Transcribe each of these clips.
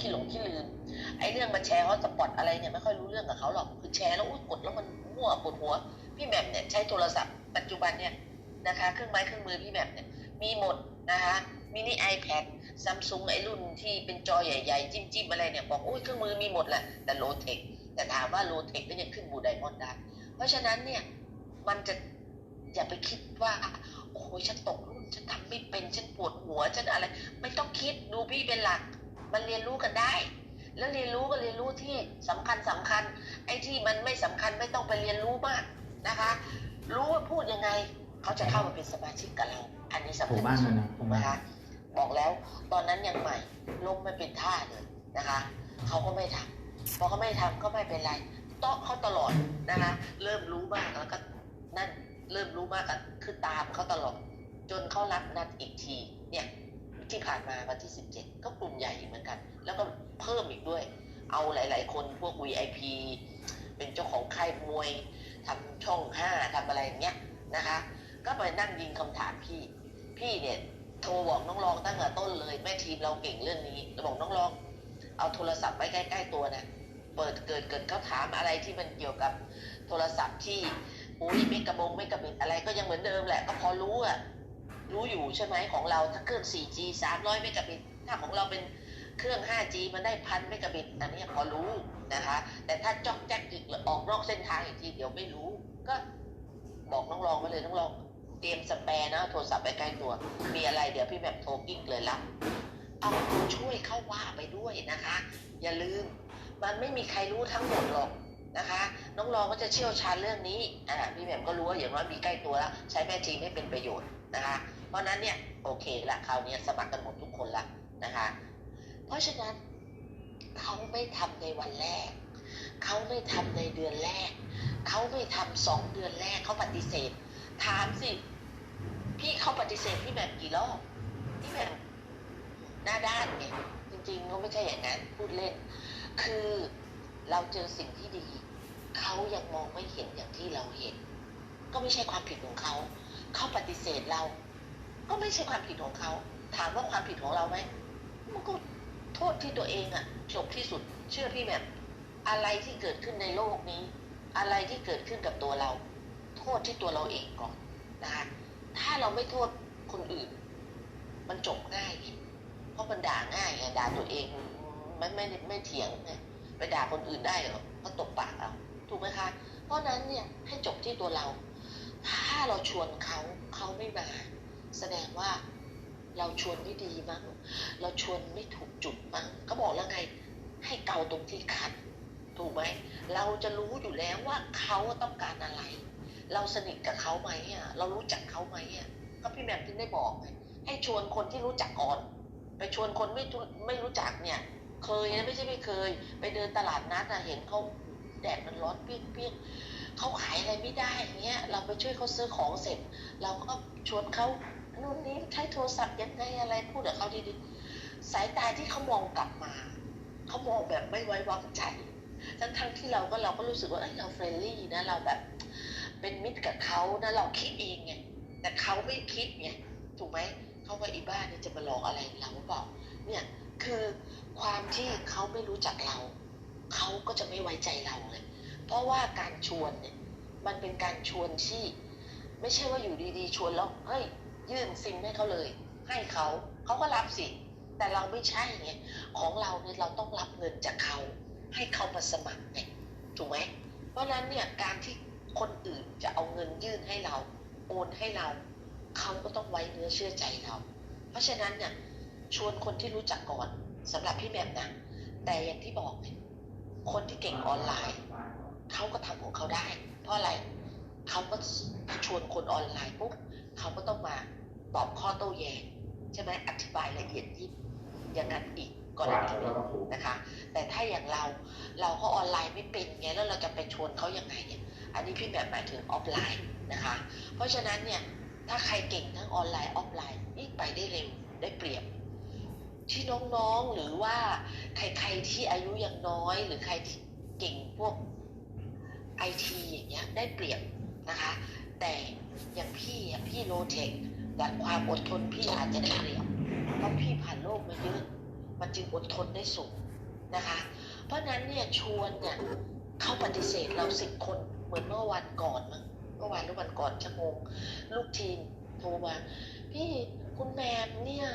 ขี้หลงขี้ลืมไอ้เรื่องมาแชร์ฮอตสปอตอะไรเนี่ยไม่ค่อยรู้เรื่องกับเขาหรอกคือแชร์แล้วอุ๊ยกดแล้วมันมั่วปวดหัว พี่แหม่มเนี่ยใช้โทรศัพท์ปัจจุบันเนี่ยนะคะเครื่องไม้เครื่องมือพี่แหม่มเนี่ยมีหมดนะคะมินิ iPad ซัมซุงไอ้รุ่นที่เป็นจอใหญ่ๆ จิ้มๆอะไรเนี่ยบอกอุ้ยเครื่องมือมีหมดแหละแต่โลเทคแต่ถามว่าโลเทคก็ยังขึ้นบูไดมอนด์ได้ เพราะฉะนั้นเนี่ยมันจะอย่าไปคิดว่าโอ้โหฉันตกรุ่นฉันทำไม่เป็นฉันปวดหัวฉันอะไร ไม่ต้องคิดดูพี่เป็นหลัก มันเรียนรู้กันได้ แล้วเรียนรู้ก็เรียนรู้ที่สำคัญสำคัญ ไอ้ที่มันไม่สำคัญไม่ต้องไปเรียนรู้มากนะคะ รู้ว่าพูดยังไงเขาจะเข้ามาเป็นสมาชิกกับเรา อันนี้สำถูคักญมากที่เลสุยดนะถูกนะมากคะบอกแล้วตอนนั้นยังใหม่ล้มไม่เป็นท่าเลยนะคะเขาก็ไม่ทำพอเขาไม่ทำก็ไม่เป็นไรโต๊ะเขาตลอดนะคะ เริ่มรู้มากแล้วก็นั่นเริ่มรู้มากก็คือตามเขาตลอด จนเขารับนัดอีกทีเนี่ย ที่ผ่านมาวันที่ 17 ก็กลุ่มใหญ่อีกเหมือนกัน แล้วก็เพิ่มอีกด้วย เอาหลาย ๆ คนพวก VIP เป็นเจ้าของค่ายมวยทำช่องห้าทำอะไรอย่างเงี้ยนะคะ ก็ไปนั่งยิงคำถามพี่ พี่เนี่ยโทรบอกน้องรองตั้งแต่ต้นเลย แม่ทีมเราเก่งเรื่องนี้เราบอกน้องรอง เอาโทรศัพท์ไว้ใกล้ ๆ ตัวนะเปิดเกิดเกิดเขาถามอะไรที่มันเกี่ยวกับโทรศัพท์ที่อุ้ยไม่กระบงไม่กระบิดอะไรก็ยังเหมือนเดิมแหละก็พอรู้อะ รู้อยู่ใช่ไหมของเราถ้าเครื่อง 4G 300ไม่กะบิต ถ้าของเราเป็นเครื่อง 5G มันได้พันไม่กะบิต อันนี้พอรู้นะคะ แต่ถ้าจอกแจ๊กอีกออกนอกเส้นทางอีกทีเดี๋ยวไม่รู้ ก็บอกน้องรองไว้เลยน้องรองเตรียมสแปร์นะโทรศัพท์ไปใกล้ตัว มีอะไรเดี๋ยวพี่แบบโทรกิ๊กเลยรับเอาตัวช่วยเข้าว่าไปด้วยนะคะ อย่าลืม มันไม่มีใครรู้ทั้งหมดหรอกนะคะ น้องรองก็จะเชี่ยวชาญเรื่องนี้อ่าพี่แหม่มก็รู้ว่าอย่างน้อยมีใกล้ตัวแล้ว ใช้แม่จีนให้เป็นประโยชน์นะคะ เพราะนั้นเนี่ยโอเคละคราวนี้สมัครกันหมดทุกคนละนะคะ เพราะฉะนั้นเขาไม่ทำในวันแรก เขาไม่ทำในเดือนแรก เขาไม่ทำสองเดือนแรกเขาปฏิเสธ ถามสิ พี่เขาปฏิเสธพี่แหม่มกี่รอบพี่แหม่มหน้าด้านไงจริงๆก็ไม่ใช่อย่างนั้นพูดเล่น คือเราเจอสิ่งที่ดี เขายังมองไม่เห็นอย่างที่เราเห็น ก็ไม่ใช่ความผิดของเขา เขาปฏิเสธเรา ก็ไม่ใช่ความผิดของเขา ถามว่าความผิดของเราไหมมันก็โทษที่ตัวเองอะจบที่สุด เชื่อพี่แม่มอะไรที่เกิดขึ้นในโลกนี้ อะไรที่เกิดขึ้นกับตัวเรา โทษที่ตัวเราเองก่อนนะคะถ้าเราไม่โทษคนอื่น มันจบง่าย เพราะมันด่าง่ายไงด่าตัวเองมันไม่ไม่ไม่เถียงไงไปด่าคนอื่นได้เหรอเขาตบปากเอาถูกไหมคะ เพราะนั้นเนี่ยให้จบที่ตัวเรา ถ้าเราชวนเขาเขาไม่มา แสดงว่าเราชวนไม่ดีมั้ง เราชวนไม่ถูกจุดมั้งก็บอกแล้วไง ให้เกาตรงที่คันถูกไหม เราจะรู้อยู่แล้วว่าเขาต้องการอะไร เราสนิทกับเขาไหมอะ เรารู้จักเขาไหมอะ ก็พี่แหม่มถึงได้บอกไง ให้ชวนคนที่รู้จักก่อน ไปชวนคนไม่ไม่รู้จักเนี่ย เคยนะไม่ใช่ไม่เคย ไปเดินตลาดนัดอะเห็นเขาแดดมันร้อนเปรี้ยงๆเขาขายอะไรไม่ได้อย่างเงี้ย เราไปช่วยเขาซื้อของเสร็จ เราก็ชวนเขา นู่นนี้ใช้โทรศัพท์ยังไงอะไรพูดกับเขาดีๆสายตาที่เขามองกลับมาเขามองแบบไม่ไว้วางใจ ทั้งทั้งๆที่เราก็เราก็รู้สึกว่าเอ้ยเราเฟรนลี่นะเราแบบ เป็นมิตรกับเขานะเราคิดเองไงแต่เขาไม่คิดไงถูกไหมเขาว่าอีบ้านนี่จะมาหลอกอะไรเราหรือเปล่าเนี่ยคือความที่เขาไม่รู้จักเราเขาก็จะไม่ไว้ใจเราเลย เพราะว่าการชวนเนี่ย มันเป็นการชวนที่ ไม่ใช่ว่าอยู่ดีๆ ชวนแล้วเฮ้ย ยื่นซิมให้เขาเลย ให้เขาเขาก็รับสิ แต่เราไม่ใช่ไงของเราเนี่ยเราต้องรับเงินจากเขา ให้เขามาสมัครไงถูกไหมเพราะนั้นเนี่ยการที่คนอื่นจะเอาเงินยื่นให้เราโอนให้เราเขาก็ต้องไว้เนื้อเชื่อใจเรา เพราะฉะนั้นเนี่ยชวนคนที่รู้จักก่อนสำหรับพี่แหม่มนะแต่อย่างที่บอก คนที่เก่งออนไลน์เขาก็ทำของเขาได้ เพราะอะไรเขาก็ชวนคนออนไลน์ปุ๊บเขาก็ต้องมา ตอบข้อโต้แย้งใช่ไหมอธิบายละเอียดยิบอย่างนั้นอีกกรณีหนึ่งนะคะ แต่ถ้าอย่างเราเราก็ออนไลน์ไม่เป็นไงแล้วเราจะไปชวนเขายังไงเนี่ยอันนี้พี่แบบหมายถึงออฟไลน์นะคะ เพราะฉะนั้นเนี่ยถ้าใครเก่งทั้งออนไลน์ออฟไลน์ยิ่งไปได้เร็วได้เปรียบ ที่น้องๆหรือว่าใครๆที่อายุยังน้อย หรือใครที่เก่งพวกไอทีอย่างเงี้ยได้เปรียบนะคะ แต่อย่างพี่อะพี่โลเทค แต่ความอดทนพี่อาจจะได้เปรียบเพราะพี่ผ่านโลกมาเยอะมันจึงอดทนได้สูงนะคะ เพราะนั้นเนี่ยชวนเนี่ยเขาปฏิเสธเราสิบคนเหมือนเมื่อวันก่อนมั้งเมื่อวานหรือวันก่อนชั่วโมง ลูกทีมโทรมาพี่คุณแมมเนี่ย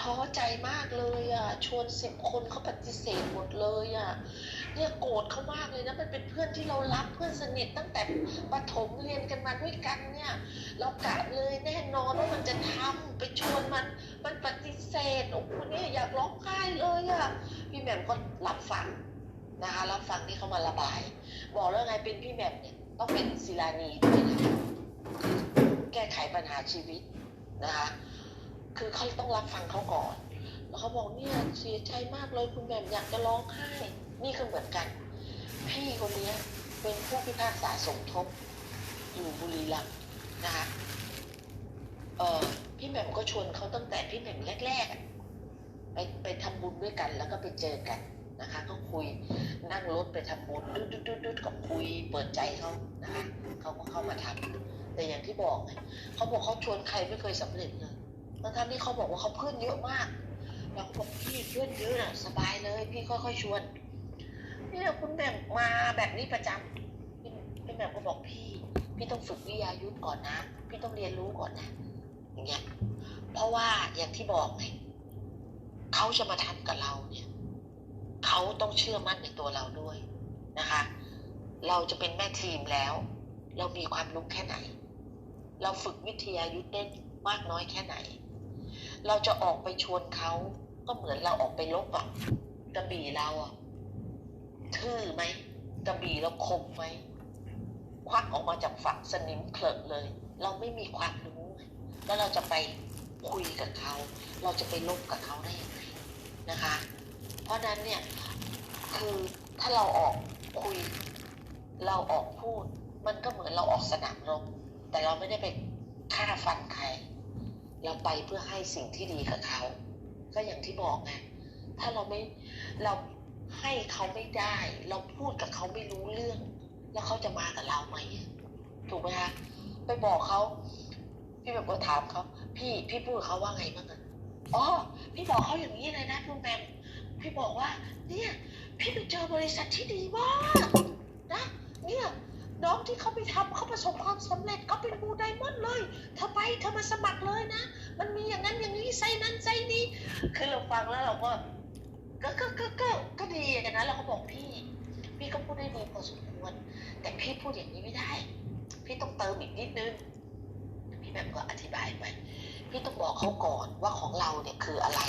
ท้อใจมากเลยอะชวนสิบคนเขาปฏิเสธหมดเลยอะ เนี่ยโกรธเขามากเลยนะมันเป็นเพื่อนที่เรารักเพื่อนสนิทตั้งแต่ประถมเรียนกันมาด้วยกันเนี่ย เรากะเลยแน่นอนว่ามันจะทำไปชวนมัน มันปฏิเสธโอ้โหเนี่ยอยากร้องไห้เลยอะพี่แหม่มก็รับฟังนะคะรับฟังที่เขามาระบาย บอกแล้วไงเป็นพี่แหม่มเนี่ยต้องเป็นศิลานีด้วยนะแก้ไขปัญหาชีวิตนะคะคือเขาต้องรับฟังเขาก่อนแล้วเขาบอกเนี่ยเสียใจมากเลยคุณแหม่มอยากจะร้องไห้ นี่ก็เหมือนกัน พี่คนนี้เป็นผู้พิพากษาสมทบ อยู่บุรีรัมย์นะคะเออพี่แหม่มก็ชวนเขาตั้งแต่พี่แหม่มแรกๆไปไปทำบุญด้วยกัน แล้วก็ไปเจอกันนะคะ ก็คุยนั่งรถไปทำบุญดุดดุดดุดดุดกับคุยเปิดใจเขานะคะเขาก็เข้ามาทำแต่อย่างที่บอกไงเขาบอกเขาชวนใครไม่เคยสำเร็จเลยทั้งๆที่เขาบอกว่าเขาเพื่อนเยอะมากเราก็บอกพี่เพื่อนเยอะน่ะสบายเลย พี่ค่อยๆชวน เนี่ยคุณแหม่มมาแบบนี้ประจำพี่พี่แหม่มก็บอกพี่ พี่ต้องฝึกวิทยายุทธก่อนนะ พี่ต้องเรียนรู้ก่อนนะอย่างเงี้ยเพราะว่าอย่างที่บอกไงเขาจะมาทำกับเราเนี่ยเขาต้องเชื่อมั่นในตัวเราด้วยนะคะ เราจะเป็นแม่ทีมแล้ว เรามีความรู้แค่ไหน เราฝึกวิทยายุทธได้มากน้อยแค่ไหน เราจะออกไปชวนเขาก็เหมือนเราออกไปลบอะกระบี่เราอะ ทื่อไหมกระบี่เราคมไหมควักออกมาจากฝักสนิมเคลิกเลย เราไม่มีความรู้แล้วเราจะไปคุยกับเขา เราจะไปลบกับเขาได้ยังไงนะคะ เพราะนั้นเนี่ยคือถ้าเราออกคุย เราออกพูด มันก็เหมือนเราออกสนามรบแต่เราไม่ได้ไปฆ่าฟันใคร เราไปเพื่อให้สิ่งที่ดีกับเขา ก็อย่างที่บอกไงถ้าเราไม่เรา ให้เขาไม่ได้ เราพูดกับเขาไม่รู้เรื่อง แล้วเขาจะมากับเราไหมถูกไหมคะไปบอกเขาพี่แบบก็ถามเขาพี่พี่พูดเขาว่าไงบ้างอะอ๋อพี่บอกเขาอย่างนี้เลยนะคุณแมมพี่บอกว่า เนี่ย พี่ไปเจอบริษัทที่ดีมากนะเนี่ยน้องที่เขาไปทำเขาประสบความสำเร็จเขาเป็นบูไดมอนด์เลยเธอไปเธอมาสมัครเลยนะ มันมีอย่างนั้นอย่างนี้ไซนั้นไซนี้คือเราฟังแล้วเราก็ ก็ก็ก็ก็ก็ดีอย่างนั้นเราก็บอกพี่ พี่ก็พูดได้ดีพอสมควร แต่พี่พูดอย่างนี้ไม่ได้ พี่ต้องเติมอีกนิดนึงพี่แบบก็อธิบายไป พี่ต้องบอกเขาก่อนว่าของเราเนี่ยคืออะไร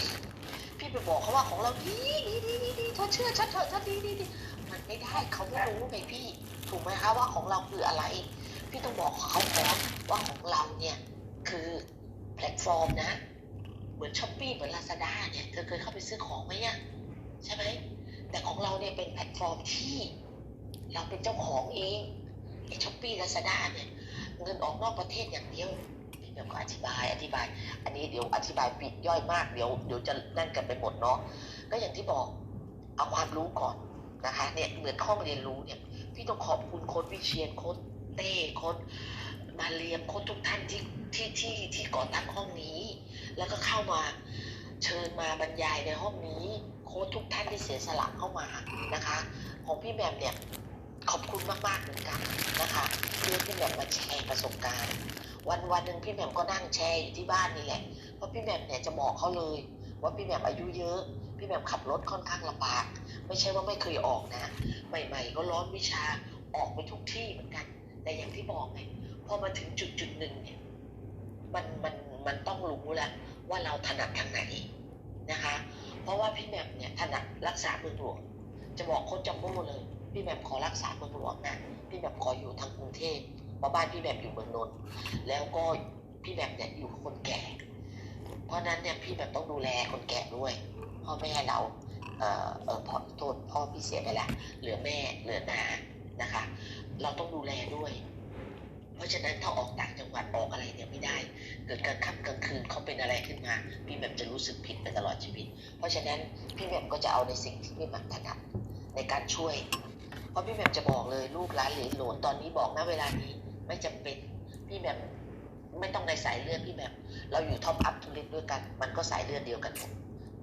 พี่ไปบอกเขาว่าของเราดีดีดีดีดีเธอเชื่อฉันเถอะเธอดีดีดีมันไม่ได้เขาไม่รู้ไงพี่ ถูกไหมคะว่าของเราคืออะไร พี่ต้องบอกเขาก่อนว่าของเราเนี่ยคือแพลตฟอร์มนะ เหมือนช้อปปี้เหมือนลาซาด้าเนี่ย เธอเคยเข้าไปซื้อของไหมอะ ใช่ไหมแต่ของเราเนี่ยเป็นแพลตฟอร์มที่เราเป็นเจ้าของเองไอ้ช้อปปี้ลาซาด้าเนี่ยเงินออกนอกประเทศอย่างเดียวเดี๋ยวก็อธิบายอธิบาย อันนี้เดี๋ยวอธิบายปิดย่อยมากเดี๋ยวเดี๋ยวจะนั่นกันไปหมดเนาะก็อย่างที่บอกเอาความรู้ก่อนนะคะเนี่ยเหมือนห้องเรียนรู้เนี่ยพี่ต้องขอบคุณโค้ดวิเชียนโค้ดเต้โค้ดมาเรียมโค้ดทุกท่านที่ที่ที่ที่ก่อตั้งห้องนี้ แล้วก็เข้ามาเชิญมาบรรยายในห้องนี้ ค้ชทุกท่านที่เสียสละเข้ามานะคะ ของพี่แหมมเนี่ยขอบคุณมากๆเหมือนกันนะคะที่พี่แหมมมาแชร์ประสบการณ์ วันวันหนึ่งพี่แหมมก็นั่งแชร์อยู่ที่บ้านนี่แหละเพราะพี่แหมมเนี่ยจะบอกเขาเลย ว่าพี่แหมมอายุเยอะ พี่แหมมขับรถค่อนข้างลำบาก ไม่ใช่ว่าไม่เคยออกนะใหม่ ๆ ก็ร้อนวิชาออกไปทุกที่เหมือนกัน แต่อย่างที่บอกไงพอมาถึงจุดจุดหนึ่งเนี่ยมันมันมันต้องรู้แล้วว่าเราถนัดทางไหนนะคะ เพราะว่าพี่แหม่มเนี่ยถนัดรักษาเมืองหลวงจะบอกโค้ชจัมโบ้เลย พี่แหม่มขอรักษาเมืองหลวงนะพี่แหม่มขออยู่ทางกรุงเทพเพราะบ้านพี่แหม่มอยู่เมืองนนท์แล้วก็พี่แหม่มเนี่ยอยู่คนแก่ เพราะนั้นเนี่ยพี่แหม่มต้องดูแลคนแก่ด้วยพ่อแม่เราเอ่อเออพอโทษพ่อพี่เสียไปล้วเหลือแม่เหลือนานะคะ เราต้องดูแลด้วย ราะฉะนั้นถ้าออกต่างจังหวัดออกอะไรเนี่ยไม่ได้ เกิดกลางค่ำกลางคืนเขาเป็นอะไรขึ้นมาพี่แหม่มจะรู้สึกผิดไปตลอดชีวิต เพราะฉะนั้นพี่แหม่มก็จะเอาในสิ่งที่พี่แหม่มถนัดในการช่วย เพราะพี่แหม่มจะบอกเลยลูกหลานเหลนโหลนตอนนี้บอกนะเวลานี้ไม่จำเป็นพี่แหม่มไม่ต้องในสายเลือดพี่แหม่มเราอยู่ท็อปอัพทุลิตด้วยกัน มันก็สายเลือดเดียวกันหมด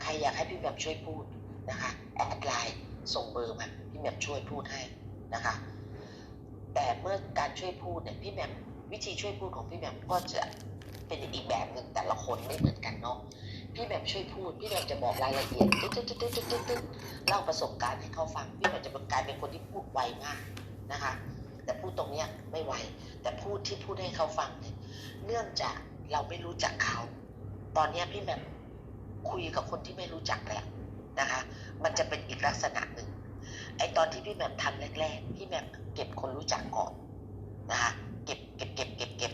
ใครอยากให้พี่แหม่มช่วยพูดนะคะแอดไลน์ส่งเบอร์มาพี่แหม่มช่วยพูดให้นะคะ แต่เมื่อการช่วยพูดเนี่ยพี่แหม่มวิธีช่วยพูดของพี่แหม่มก็จะเป็นอีกแบบหนึ่งแต่ละคนไม่เหมือนกันเนาะพี่แหม่มช่วยพูดพี่แหม่มจะบอกรายละเอียดตึ๊ดตึ๊ดตึ๊ดตึ๊ดตึ๊ดตึ๊ดเล่าประสบการณ์ให้เขาฟังพี่แหม่มจะเป็นกลายเป็นคนที่พูดไวมากนะคะ แต่พูดตรงเนี้ยไม่ไวแต่พูดที่พูดให้เขาฟังเนี่ยเนื่องจากเราไม่รู้จักเขา ตอนเนี้ยพี่แหม่มคุยกับคนที่ไม่รู้จักแล้วนะคะ มันจะเป็นอีกลักษณะหนึ่ง ไอตอนที่พี่แหม่มทำแรกๆพี่แหม่มเก็บคนรู้จักก่อนนะคะเก็บเก็บเก็บเก็บเก็บ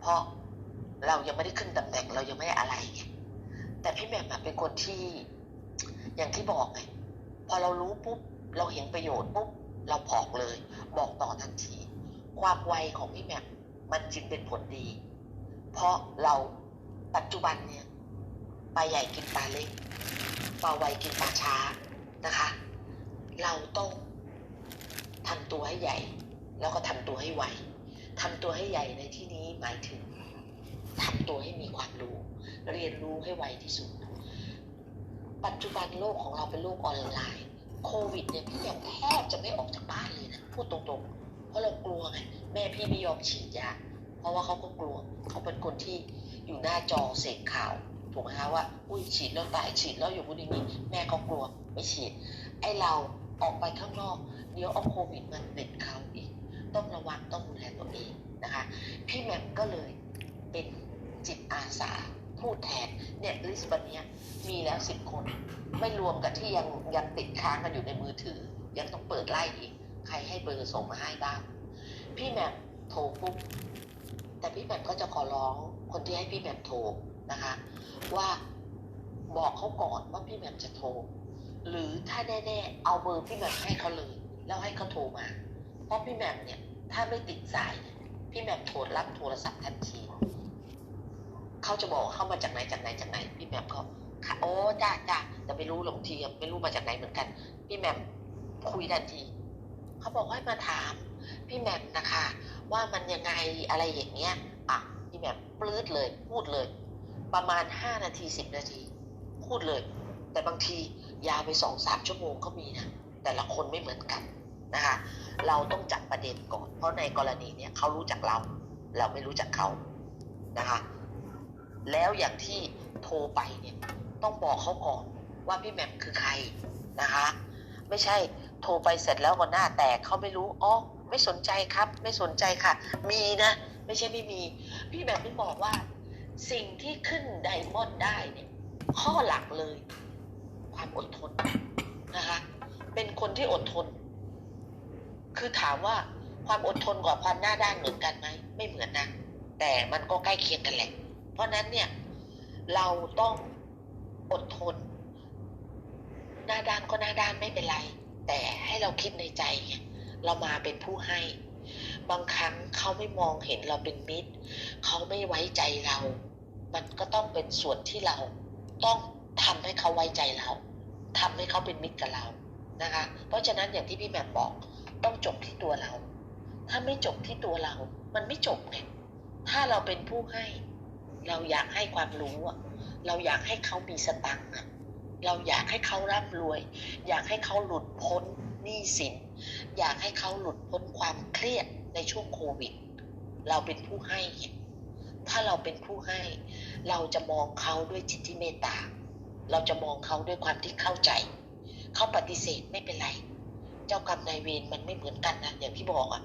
เพราะเรายังไม่ได้ขึ้นตำแหน่งเรายังไม่ได้อะไรไงแต่พี่แหม่มเป็นคนที่อย่างที่บอกไงพอเรารู้ปุ๊บเราเห็นประโยชน์ปุ๊บเราบอกเลย บอกต่อทันที ความไวของพี่แหม่มมันจึงเป็นผลดี เพราะเราปัจจุบันเนี่ยปลาใหญ่กินปลาเล็กปลาไวกินปลาช้านะคะ เราต้องทำตัวให้ใหญ่ แล้วก็ทำตัวให้ไวทำตัวให้ใหญ่ในที่นี้หมายถึงทำตัวให้มีความรู้ เรียนรู้ให้ไวที่สุด ปัจจุบันโลกของเราเป็นโลกออนไลน์ โควิดเนี่ยพี่ยังแทบจะไม่ออกจากบ้านเลยนะพูดตรงๆ เพราะเรากลัวไงแม่พี่ไม่ยอมฉีดยาเพราะว่าเขาก็กลัวเขาเป็นคนที่อยู่หน้าจอเสพข่าวถูกไหมคะว่า อุ้ยฉีดแล้วตายฉีดแล้วอยู่บนนี้แม่เขากลัวไม่ฉีด ไอเรา ออกไปข้างนอก เดี๋ยวเอาโควิดมันติดเขาอีก ต้องระวังต้องดูแลตัวเองนะคะ พี่แม่มก็เลยเป็นจิตอาสาพูดแทนเนี่ยลิสต์วันเนี้ยมีแล้วสิบคน ไม่รวมกับที่ยังยังติดค้างกันอยู่ในมือถือ ยังต้องเปิดไล่อีก ใครให้เบอร์ส่งมาให้บ้าง พี่แม่มโทรปุ๊บแต่พี่แม่มก็จะขอร้องคนที่ให้พี่แม่มโทรนะคะ ว่าบอกเขาก่อนว่าพี่แม่มจะโทร หรือถ้าแน่ๆเอาเบอร์พี่แหม่มให้เขาเลย แล้วให้เขาโทรมา เพราะพี่แหม่มเนี่ย ถ้าไม่ติดสาย พี่แหม่มโทรรับโทรศัพท์ทันทีเขาจะบอกเข้ามาจากไหนจากไหนจากไหน พี่แหม่มก็ค่ะโอ้จ้าจ้าแต่ไม่รู้หลงทีไม่รู้มาจากไหนเหมือนกัน พี่แหม่มคุยทันทีเขาบอกให้มาถาม พี่แหม่มนะคะ ว่ามันยังไงอะไรอย่างเงี้ยอะพี่แหม่มปลื้ดเลยพูดเลย ประมาณห้านาทีสิบนาที พูดเลย แต่บางที ยาวไปสองสามชั่วโมงก็มีนะแต่ละคนไม่เหมือนกันนะคะ เราต้องจับประเด็นก่อน เพราะในกรณีเนี้ยเขารู้จักเรา เราไม่รู้จักเขานะคะ แล้วอย่างที่โทรไปเนี่ยต้องบอกเขาก่อนว่าพี่แหม่มคือใครนะคะ ไม่ใช่โทรไปเสร็จแล้วก็หน้าแตกเขาไม่รู้อ๋อไม่สนใจครับ ไม่สนใจค่ะ มีนะ ไม่ใช่ไม่มี พี่แหม่มไม่บอกว่า สิ่งที่ขึ้นไดมอนด์ได้เนี่ยข้อหลักเลย ความอดทนนะคะ เป็นคนที่อดทน คือถามว่าความอดทนกับความหน้าด้านเหมือนกันไหมไม่เหมือนนะแต่มันก็ใกล้เคียงกันแหละ เพราะนั้นเนี่ย เราต้องอดทน หน้าด้านก็หน้าด้านไม่เป็นไร แต่ให้เราคิดในใจเรามาเป็นผู้ให้ บางครั้งเขาไม่มองเห็นเราเป็นมิตร เขาไม่ไว้ใจเรา มันก็ต้องเป็นส่วนที่เราต้อง ทำให้เขาไว้ใจเราทำให้เขาเป็นมิตรกับเรานะคะ เพราะฉะนั้นอย่างที่พี่แหม่มบอกต้องจบที่ตัวเรา ถ้าไม่จบที่ตัวเรา มันไม่จบไงถ้าเราเป็นผู้ให้ เราอยากให้ความรู้อะเราอยากให้เขามีสตังค์อะเราอยากให้เขาร่ำรวย อยากให้เขาหลุดพ้นหนี้สิน อยากให้เขาหลุดพ้นความเครียดในช่วงโควิด เราเป็นผู้ให้ ถ้าเราเป็นผู้ให้ เราจะมองเขาด้วยจิตที่เมตตา เราจะมองเขาด้วยความที่เข้าใจ เขาปฏิเสธไม่เป็นไร เจ้ากรรมนายเวรมันไม่เหมือนกันนะอย่างที่บอกอะ่ะ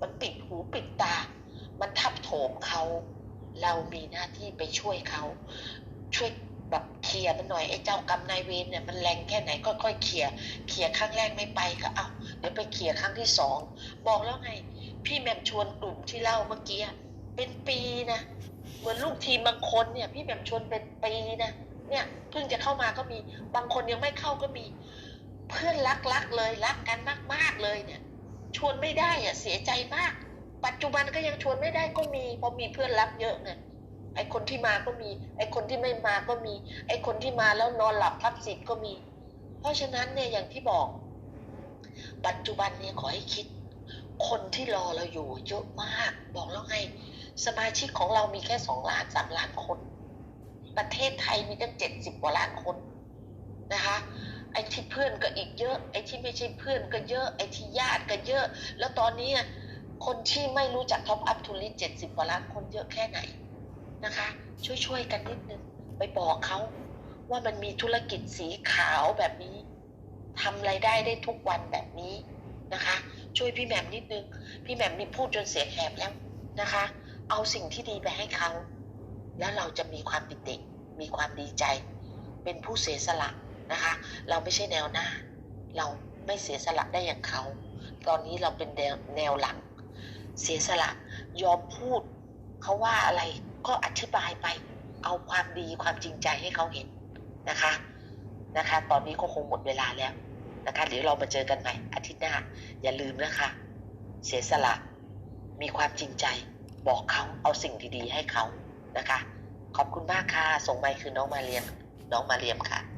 มันปิดหูปิดตา มันทับโถมเขา เรามีหน้าที่ไปช่วยเขา ช่วยแบบเคลียร์มันหน่อยไอ้เจ้ากรรมนายเวรเนี่ยมันแรงแค่ไหนค่อยๆเคลียร์เคลียร์ครั้งแรกไม่ไปก็เอาเดี๋ยวไปเคลียร์ครั้งที่สองบอกแล้วไง พี่แมมชวนกลุ่มที่เล่าเมื่อกี้เป็นปีนะเหมือนลูกทีมบางคนเนี่ย พี่แมมชวนเป็นปีนะ เนี่ยเพิ่งจะเข้ามาก็มี บางคนยังไม่เข้าก็มี เพื่อนรักรักๆเลยรักกันมาก ๆเลยเนี่ย ชวนไม่ได้อะเสียใจมาก ปัจจุบันก็ยังชวนไม่ได้ก็มีเพราะมีเพื่อนรักเยอะไงไอคนที่มาก็มี ไอคนที่ไม่มาก็มี ไอคนที่มาแล้วนอนหลับทับสิทธิ์ก็มี เพราะฉะนั้นเนี่ยอย่างที่บอก ปัจจุบันเนี่ยขอให้คิด คนที่รอเราอยู่เยอะมาก บอกแล้วไงสมาชิกของเรามีแค่สองล้านสามล้านคน ประเทศไทยมีตั้งเจ็ดสิบกว่าล้านคนนะคะไอ้ที่เพื่อนก็อีกเยอะ ไอ้ที่ไม่ใช่เพื่อนก็เยอะ ไอ้ที่ญาติก็เยอะ แล้วตอนนี้คนที่ไม่รู้จักท็อปอัพทูริสเจ็ดสิบกว่าล้านคนเยอะแค่ไหนนะคะ ช่วยๆกันนิดนึงไปบอกเขาว่ามันมีธุรกิจสีขาวแบบนี้ทำรายได้ได้ทุกวันแบบนี้นะคะ ช่วยพี่แหม่มนิดนึง พี่แหม่มนี่พูดจนเสียงแหบแล้วนะคะ เอาสิ่งที่ดีไปให้เขา แล้วเราจะมีความปิติมีความดีใจ เป็นผู้เสียสละนะคะ เราไม่ใช่แนวหน้า เราไม่เสียสละได้อย่างเขา ตอนนี้เราเป็นแนวแนวหลัง เสียสละยอมพูดเขาว่าอะไรก็อธิบายไป เอาความดีความจริงใจให้เขาเห็นนะคะนะคะ ตอนนี้ก็คงหมดเวลาแล้วนะคะเดี๋ยวเรามาเจอกันใหม่อาทิตย์หน้า อย่าลืมนะคะ เสียสละ มีความจริงใจ บอกเขาเอาสิ่งดีๆให้เขา นะคะ ขอบคุณมากค่ะ ส่งไมค์คือน้องมาเรียม น้องมาเรียมค่ะ